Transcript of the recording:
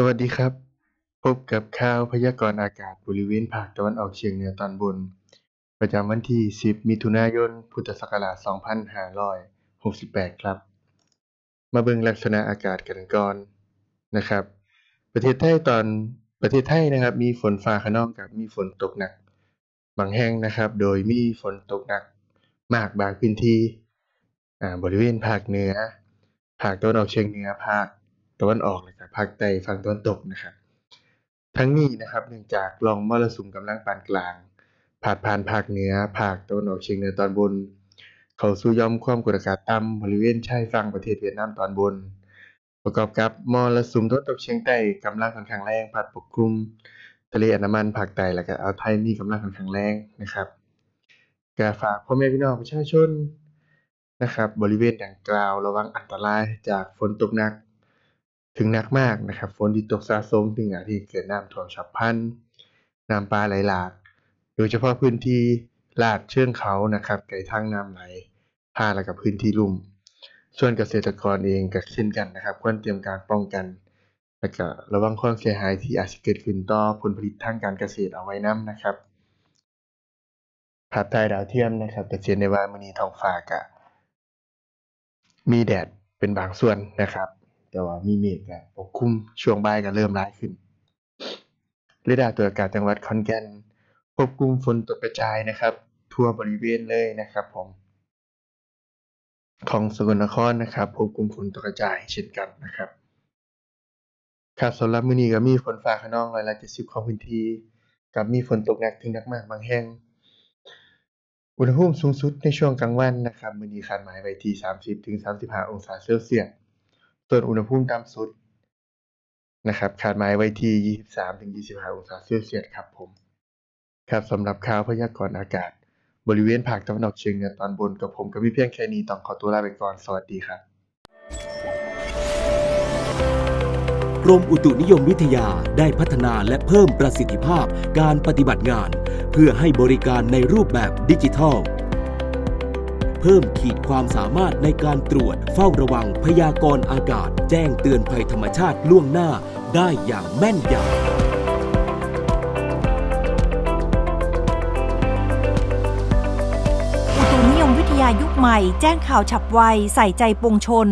สวัสดีครับ พบกับข่าวพยากรณ์อากาศบริเวณภาคตะวันออกเฉียงเหนือตอนบน ประจำวันที่ 10 มิถุนายน พุทธศักราช 2568 ครับ มาเบิ่งลักษณะอากาศกันก่อนนะครับ ประเทศไทยตอนประเทศไทยนะครับ มีฝนฟ้าคะนองกับมีฝนตกหนัก บางแห่งนะครับ โดยมีฝนตกหนัก มากบางพื้นที่บริเวณภาคเหนือ ภาคตะวันออกเฉียงเหนือภาค ตะวันออกและก็ภาคใต้ฝั่งตะวันตกนะครับ ทั้งนี้นะครับเนื่องจากร่องมรสุมกำลังปานกลางพาดผ่านภาคเหนือภาคตะวันออกเฉียงเหนือตอนบน เขาสู่หย่อมความกดอากาศต่ำบริเวณชายฝั่งประเทศเวียดนามตอนบน ประกอบกับมรสุมตะวันตกเฉียงใต้กำลังค่อนข้างแรงพัดปกคลุมทะเลอันดามันภาคใต้และก็อ่าวไทยมีกำลังค่อนข้างแรงนะครับก็ฝากพ่อแม่พี่น้องประชาชนนะครับ บริเวณดังกล่าวระวังอันตรายจากฝนตกหนัก ถึงหนักมากนะครับฝนที่ตกสะสมถึงอาจที่เกิดน้ำท่วมฉับพลันน้ำป่าไหลหลาก โดยเฉพาะพื้นที่ลาดเชิงเขานะครับไกลทางน้ำไหลผ่านแล้วกับพื้นที่ลุ่ม ส่วนเกษตรกรเองก็เช่นกันนะครับ ควรเตรียมการป้องกัน และก็ระวังความเสียหายที่อาจจะเกิดขึ้นต่อผลผลิตทางการเกษตรเอาไว้นํนะครับภาพถ่ายดาวเทียมนะครับจะเห็นได้ว่ามื้อนี้ท้องฟ้าก็มีแดดเป็นบางส่วนนะครับ แต่ว่ามีเมฆก็ปกคลุมช่วงบ่ายก็เริ่มร้ายขึ้นเรดาร์ตรวจอากาศจังหวัดขอนแก่นพบกลุ่มฝนตกกระจายนะครับ ทั่วบริเวณเลยนะครับผม ของสกลนครนะครับพบกลุ่มฝนตกกระจายเช่นกันนะครับครับสำหรับมื้อนี้ก็มีฝนฟ้าคะนองร้อยละ70ของพื้นที่กับมีฝนตกหนักถึงหนักมากบางแห่งอุณหภูมิสูงสุดในช่วงกลางวันนะครับมื้อนี้คาดหมายไว้ที่ 30-35 องศาเซลเซียส ส่วนอุณหภูมิต่ำสุดนะครับคาดหมายไว้ที่ 23-25 องศาเซลเซียสครับผม ครับสำหรับข่าวพยากรณ์อากาศ บริเวณภาคตะวันออกเฉียงเหนือตอนบนกับผมก็มีเพียงแค่นี้ต้องขอตัวลาไปก่อน สวัสดีครับกรมอุตุนิยมวิทยาได้พัฒนาและเพิ่มประสิทธิภาพการปฏิบัติงาน เพื่อให้บริการในรูปแบบดิจิทัล เพิ่มขีดความสามารถในการตรวจ เฝ้าระวังพยากรณ์อากาศ แจ้งเตือนภัยธรรมชาติล่วงหน้าได้อย่างแม่นยำอุตุนิยมวิทยายุคใหม่แจ้งข่าวฉับไว ใส่ใจปวงชน